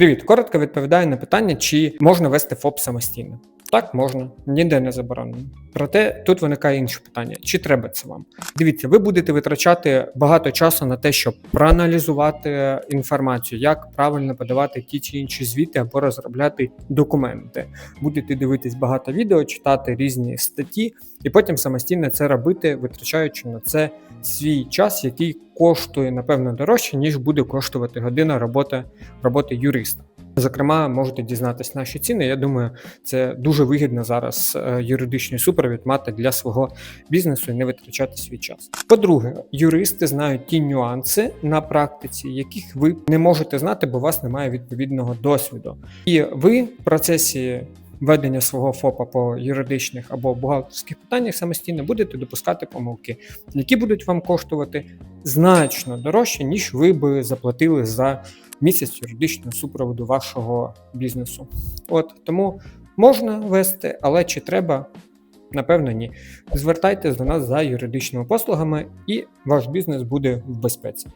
Привіт, коротко відповідаю на питання, чи можна вести ФОП самостійно. Так, можна, ніде не заборонено. Проте тут виникає інше питання: чи треба це вам? Дивіться, ви будете витрачати багато часу на те, щоб проаналізувати інформацію, як правильно подавати ті чи інші звіти або розробляти документи. Будете дивитись багато відео, читати різні статті, і потім самостійно це робити, витрачаючи на це свій час, який коштує напевно дорожче, ніж буде коштувати година роботи, роботи юриста. Зокрема, можете дізнатись наші ціни. Я думаю, це дуже вигідно зараз е, юридичний супровід мати для свого бізнесу і не витрачати свій час. По-друге, юристи знають ті нюанси на практиці, яких ви не можете знати, бо у вас немає відповідного досвіду. І ви в процесі ведення свого ФОПа по юридичних або бухгалтерських питаннях самостійно будете допускати помилки, які будуть вам коштувати значно дорожче, ніж ви би заплатили за місяць юридичного супроводу вашого бізнесу. От тому можна вести, але чи треба? Напевно, ні. Звертайтесь до нас за юридичними послугами, і ваш бізнес буде в безпеці.